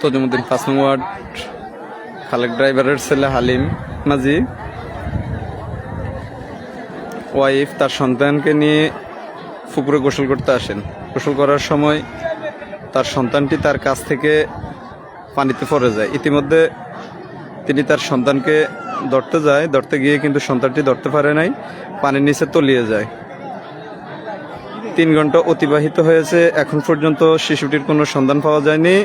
তজুমুদ্দিন পাঁচ নং ওয়ার্ড, খালেক ড্রাইভারের ছেলে হালিম মাঝি। ওয়াইফ তার সন্তানকে নিয়ে পুকুরে গোসল করতে আসেন। গোসল করার সময় তার সন্তানটি তার কাছ থেকে পানিতে পড়ে যায়। ইতিমধ্যে তিনি তার সন্তানকে ধরতে যায়। ধরতে গিয়ে কিন্তু সন্তানটি ধরতে পারে নাই, পানির নিচে তলিয়ে যায়। তিন ঘণ্টা অতিবাহিত হয়েছে। এখন পর্যন্ত শিশুটির কোনো সন্ধান পাওয়া যায়নি।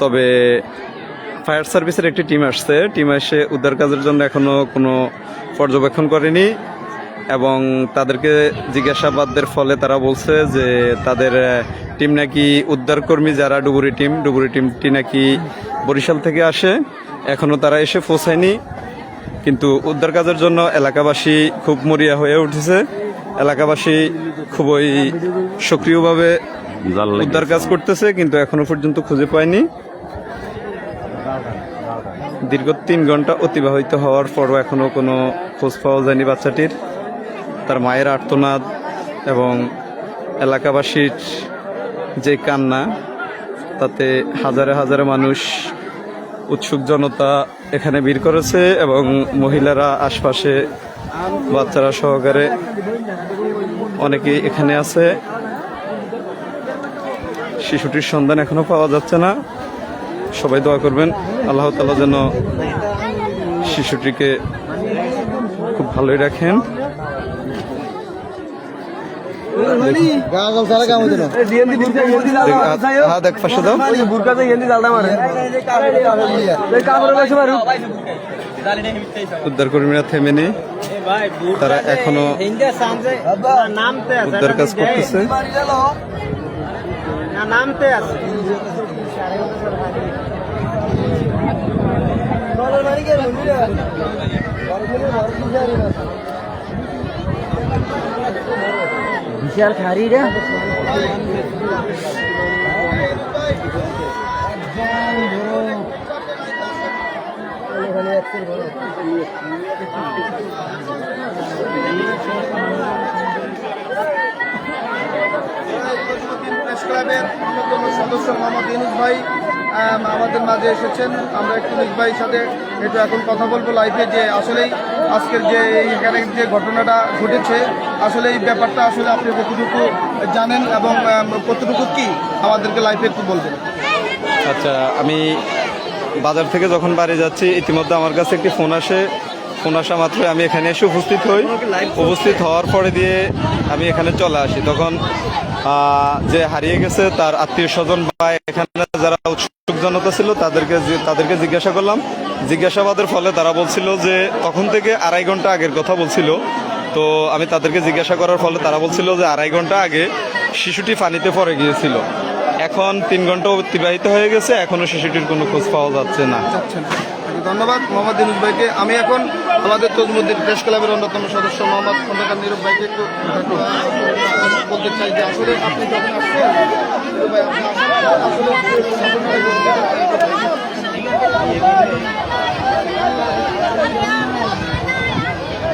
তবে ফায়ার সার্ভিসের একটি টিম আসছে। টিম এসে উদ্ধার কাজের জন্য এখনও কোনো পর্যবেক্ষণ করেনি এবং তাদেরকে জিজ্ঞাসাবাদের ফলে তারা বলছে যে তাদের টিম নাকি উদ্ধারকর্মী যারা ডুবুরি টিম, ডুবুরি টিমটি নাকি বরিশাল থেকে আসে। এখনও তারা এসে পৌঁছায়নি। কিন্তু উদ্ধার কাজের জন্য এলাকাবাসী খুব মরিয়া হয়ে উঠেছে। এলাকাবাসী খুবই সক্রিয়ভাবে উদ্ধার কাজ করতেছে কিন্তু এখনও পর্যন্ত খুঁজে পায়নি। দীর্ঘ তিন ঘণ্টা অতিবাহিত হওয়ার পরও এখনও কোনো খোঁজ পাওয়া যায়নি বাচ্চাটির। তার মায়ের আর্তনাদ এবং এলাকাবাসীর যে কান্না তাতে হাজারে হাজারে মানুষ উৎসুক জনতা এখানে ভিড় করেছে এবং মহিলারা আশপাশে বাচ্চারা সহকারে অনেকেই এখানে আছে। শিশুটির সন্ধান এখনও পাওয়া যাচ্ছে না। সবাই দোয়া করবেন, আল্লাহ তালা যেন শিশুটিকে খুব ভালোই রাখেন। পাশে দাও। উদ্ধার কর্মীরা থেমে নেই। তারা এখনও উদ্ধার কাজ করতেছে। নামতে আছে বিশাল খারি রে প্রেস অন্যতম সদস্য মোহাম্মদ আম, আমাদের মাঝে এসেছেন আমরা একটু ইনুস ভাইয়ের সাথে একটু এখন কথা বলব লাইফে যে আসলেই আজকের যে এখানে যে ঘটনাটা ঘটেছে আসলে এই ব্যাপারটা আসলে আপনি কতটুকু জানেন এবং কতটুকু কি আমাদেরকে লাইফে একটু বলবেন? আচ্ছা আমি বাজার থেকে যখন বাড়ি যাচ্ছি, ইতিমধ্যে আমার কাছে একটি ফোন আসে। ফোন আসা মাত্রই আমি এখানে এসে উপস্থিত হই। উপস্থিত হওয়ার পরে দিয়ে আমি এখানে চলে আসি। তখন যে হারিয়ে গেছে তার আত্মীয় স্বজন বা এখানে যারা উৎসুক জনতা ছিল, তাদেরকে তাদেরকে জিজ্ঞাসা করলাম। জিজ্ঞাসাবাদের ফলে তারা বলছিল যে, তখন থেকে আড়াই ঘণ্টা আগের কথা বলছিল। তো আমি তাদেরকে জিজ্ঞাসা করার ফলে তারা বলছিল যে আড়াই ঘণ্টা আগে শিশুটি পানিতে পড়ে গিয়েছিল। এখন তিন ঘণ্টা অতিবাহিত হয়ে গেছে এখনও শিশুটির কোনো খোঁজ পাওয়া যাচ্ছে না। ধন্যবাদ মোহাম্মদ ইনুস ভাইকে। আমি এখন আমাদের তজমুদ্দিন প্রেস ক্লাবের অন্যতম সদস্য মোহাম্মদ খন্দকার নীরব ভাইকে একটু বলতে চাই যে আসলে আপনি যখন আসছেন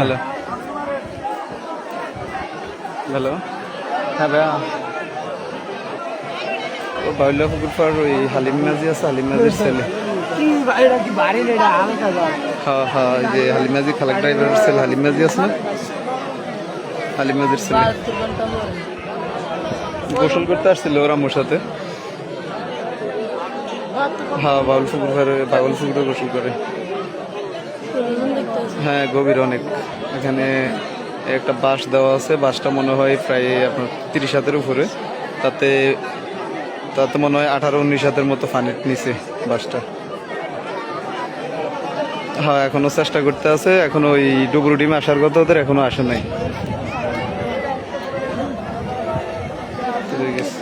হ্যালো। হ্যালো। হ্যাঁ ভাইয়া। ও বাউলা পুকুর পার ওই হালিম মাঝি আছে হালিম মাঝির ছেলে। হ্যাঁ হ্যাঁ যে হালিম মাঝি খালাক ড্রাইভারের ছেলে হালিম মাঝি আছে না? হালিম মাঝির ছেলে। গোসল করতে আসছিল ওর আম্মুর সাথে। হ্যাঁ বাউল পারে বাউল পুকুরে গোসল করে। হ্যাঁ গভীর অনেক। এখানে একটা বাঁশ দেওয়া আছে। বাঁশটা মনে হয় প্রায় আপনার তিরিশ হাতের উপরে। তাতে তাতে মনে হয় আঠারো উনিশ হাতের মতো পানির নিচে বাঁশটা। হ্যাঁ এখনও চেষ্টা করতে আছে। এখনও ওই ডুবরু ডিম আসার কথা ওদের এখনও আসে নাই চলে গেছে।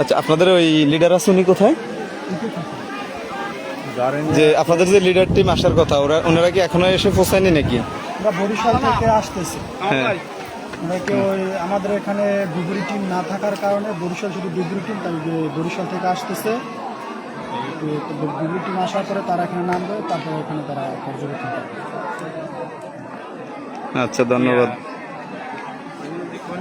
আচ্ছা আপনাদের ওই লিডার আছে উনি কোথায়? যে আপনাদের যে লিডার টিম আসার কথা ওরা ওনারা কি এখনও এসে পৌঁছায়নি নাকি? আমরা বরিশাল থেকে আসতেছি। হ্যাঁ। অনেকে ওই আমাদের এখানে ডুবুরি টিম না থাকার কারণে বরিশাল শুধু ডুবুরি টিম তাই বরিশাল থেকে আসতেছে। ডুবুরি টিম আসার পরে তারা এখানে নামবে তারপরে এখানে তারা পর্যবেক্ষণ করবে। আচ্ছা ধন্যবাদ।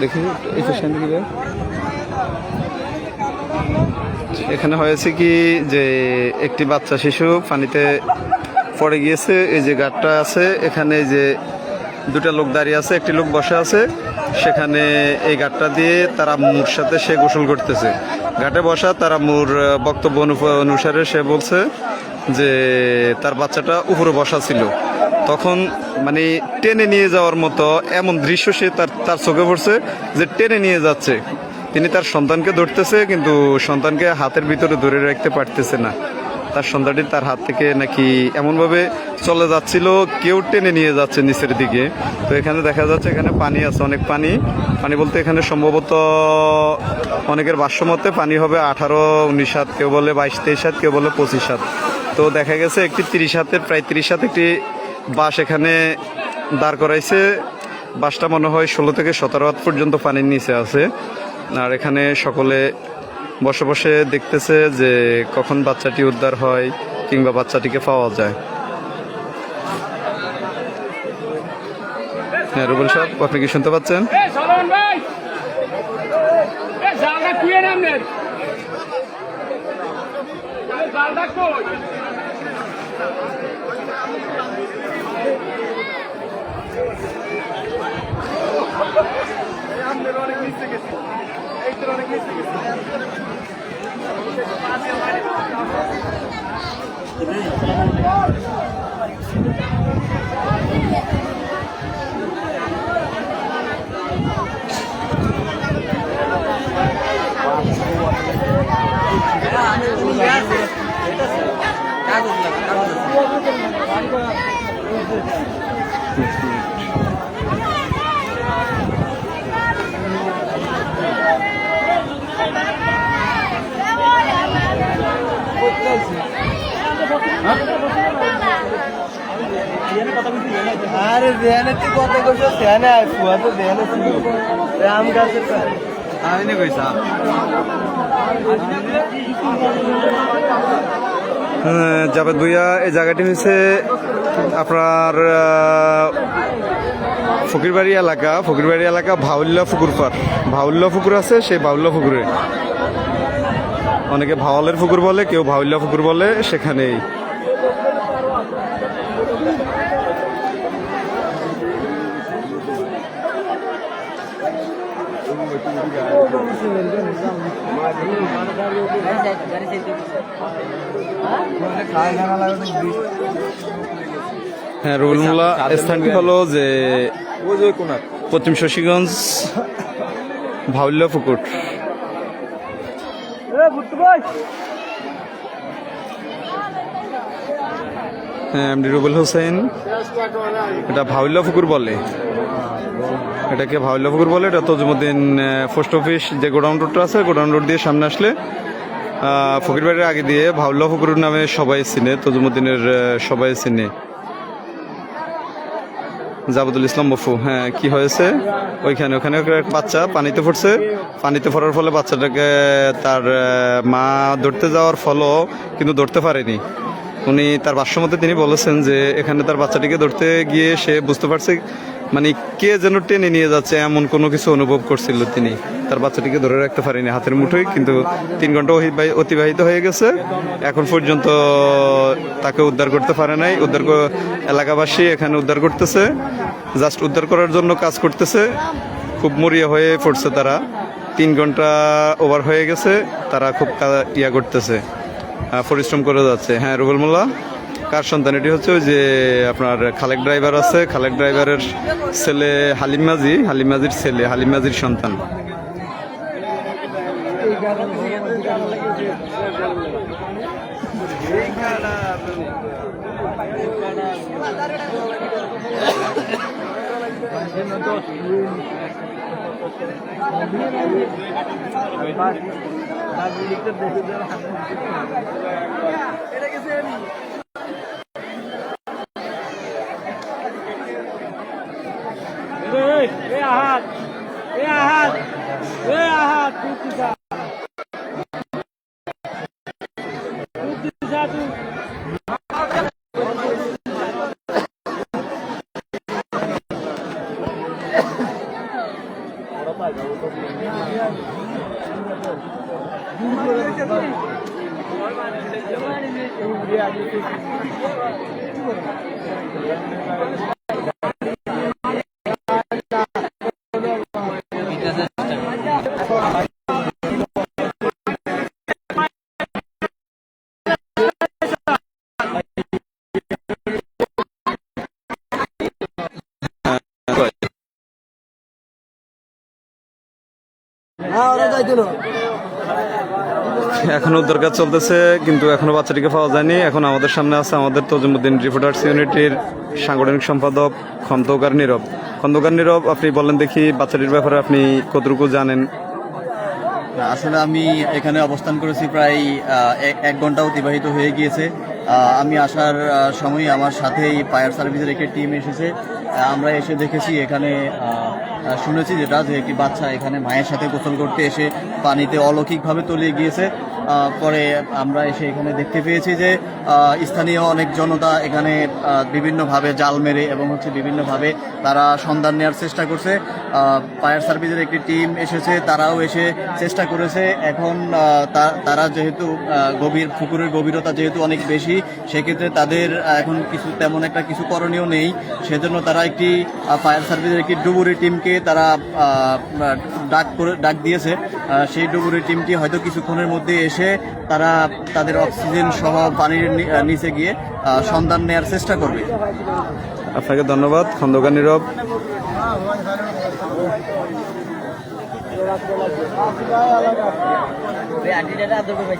দেখি এখানে হয়েছে কি যে, একটি বাচ্চা শিশু পানিতে পড়ে গিয়েছে, এই যে গাটটা আছে, এখানে যে দুটা লোক দাঁড়িয়ে আছে, একটি লোক বসে আছে, সেখানে এই গাটটা দিয়ে তারা মুর সাথে সে গোসল করতেছে। ঘাটে বসা তারা মুর বক্তব্য অনুসারে সে বলছে যে তার বাচ্চাটা উপরে বসা ছিল। তখন মানে টেনে নিয়ে যাওয়ার মতো এমন দৃশ্য সে তার তার চোখে পড়ছে যে টেনে নিয়ে যাচ্ছে। তিনি তার সন্তানকে ধরতেছে, কিন্তু সন্তানকে হাতের ভিতরে ধরে রাখতে পারতেছে না। তার সন্তানটি তার হাত থেকে নাকি এমনভাবে চলে যাচ্ছিল, কেউ টেনে নিয়ে যাচ্ছে নিচের দিকে। তো এখানে দেখা যাচ্ছে এখানে পানি আছে, অনেক পানি। পানি বলতে এখানে সম্ভবত অনেকের ভাষ্যমতে পানি হবে আঠারো, উনিশ সাত কেউ বলে বাইশ, তেইশ সাত কেউ বলে পঁচিশ হাত। তো দেখা গেছে একটি তিরিশ হাতের, প্রায় তিরিশ হাত একটি বাস এখানে দাঁড় করাইছে। বাসটা মনে হয় ষোলো থেকে সতেরো হাত পর্যন্ত পানির নিচে আছে। আর এখানে সকলে বসে বসে দেখতেছে যে কখন বাচ্চাটি উদ্ধার হয় কিংবা বাচ্চাটিকে পাওয়া যায়। হ্যাঁ রুবেল সাহেব, আপনি কি শুনতে পাচ্ছেন? এ সলমন ভাই এ জালটা কুয়ে নামলেন জালটা কই আরে তুই কত করছ ছিল আম গাছের আমি নি কইছা হ্যাঁ, জাভেদ ভুইয়া এই জায়গাটি হচ্ছে আপনার ফকিরবাড়ি এলাকা। ফকিরবাড়ি এলাকা ভাউল্লা ফুকুর পার ভাউল্লা পুকুর আছে সেই ভাউল্লা পুকুরে অনেকে ভাওয়ালের পুকুর বলে কেউ ভাউল্লা ফুকুর বলে সেখানেই। হ্যাঁ রুবেল মোল্লা স্থানটি হলো যে পশ্চিম শশীগঞ্জ ভাউল্লা পুকুর। হ্যাঁ রুবেল হোসেন। এটা ভাউল্লা পুকুর বলে। এটাকে ভাউল্লা পুকুর বলে, এটা তজুমুদ্দিন পোস্ট অফিস যে গোডাউন রোডটা আছে, গোডাউন রোড দিয়ে সামনে আসলে ফকিরবাড়ির আগে দিয়ে ভাউল্লা পুকুর নামে সবাই চিনে, তজুমুদ্দিনের সবাই চিনে। জাবুদুল ইসলাম বফু হ্যাঁ কি হয়েছে? ওইখানে, ওখানে বাচ্চা পানিতে পড়ছে পানিতে পড়ার ফলে বাচ্চাটাকে তার মা ধরতে যাওয়ার ফলও কিন্তু ধরতে পারেনি। উনি তার ভাষ্যমতে তিনি বলেছেন যে, এখানে তার বাচ্চাটিকে ধরতে গিয়ে সে বুঝতে পারছে মানে কে যেন টেনে নিয়ে যাচ্ছে, এমন কোনো কিছু অনুভব করছিল তিনি। তার বাচ্চাটিকে ধরে রাখতে পারেনি হাতের মুঠোয়, কিন্তু তিন ঘণ্টা অতিবাহিত হয়ে গেছে। এখন পর্যন্ত তাকে উদ্ধার করতে পারে নাই। উদ্ধার এলাকাবাসী এখানে উদ্ধার করতেছে। জাস্ট উদ্ধার করার জন্য কাজ করতেছে। খুব মরিয়া হয়ে পড়ছে তারা। তিন ঘণ্টা ওভার হয়ে গেছে। তারা খুব ইয়া করতেছে। পরিশ্রম করে যাচ্ছে। হ্যাঁ রুবেল মোল্লা? কার সন্তান? এটি হচ্ছে ওই যে আপনার খালেক ড্রাইভার আছে। খালেক ড্রাইভারের ছেলে হালিম মাঝি। হালিম মাঝির ছেলে হালিম মাঝির সন্তান। এ Kita sudah. উদ্ধার কাজ চলতেছে, কিন্তু এখনও বাচ্চাটিকে পাওয়া যায়নি। এখন আমাদের সামনে আছে আমাদের তজুমুদ্দিন রিপোর্টার্স ইউনিটির সাংগঠনিক সম্পাদক খন্দকার নীরব। খন্দকার নীরব, আপনি বলেন দেখি বাচ্চাটির ব্যাপারে আপনি কতটুকু জানেন? আসলে আমি এখানে অবস্থান করেছি প্রায় এক- ঘণ্টা অতিবাহিত হয়ে গিয়েছে। আমি আসার সময় আমার সাথেই ফায়ার সার্ভিসের একটি টিম এসেছে। আমরা এসে দেখেছি এখানে শুনেছি যেটা যে একটি বাচ্চা এখানে মায়ের সাথে গোসল করতে এসে পানিতে অলৌকিকভাবে তলিয়ে গিয়েছে। পরে আমরা এসে এখানে দেখতে পেয়েছি যে স্থানীয় অনেক জনতা এখানে বিভিন্নভাবে জাল মেরে এবং হচ্ছে বিভিন্নভাবে তারা সন্ধান নেওয়ার চেষ্টা করছে। ফায়ার সার্ভিসের একটি টিম এসেছে, তারাও এসে চেষ্টা করেছে। এখন তারা যেহেতু গভীর, পুকুরের গভীরতা যেহেতু অনেক বেশি, সেক্ষেত্রে তাদের এখন কিছু, তেমন একটা কিছু করণীয় নেই। সেজন্য তারা একটি ফায়ার সার্ভিসের একটি ডুবুরি টিমকে তারা আহ, ডাক করে ডাক দিয়েছে। আহ, সেই ডুবুরি টিমটি হয়তো কিছুক্ষণের মধ্যে এসে তারা তাদের অক্সিজেন সহ পানির নি- নিচে গিয়ে আহ, সন্ধান নেওয়ার চেষ্টা করবে। আপনাকে ধন্যবাদ খন্দকার নীরব। আন্টিটা আদর করে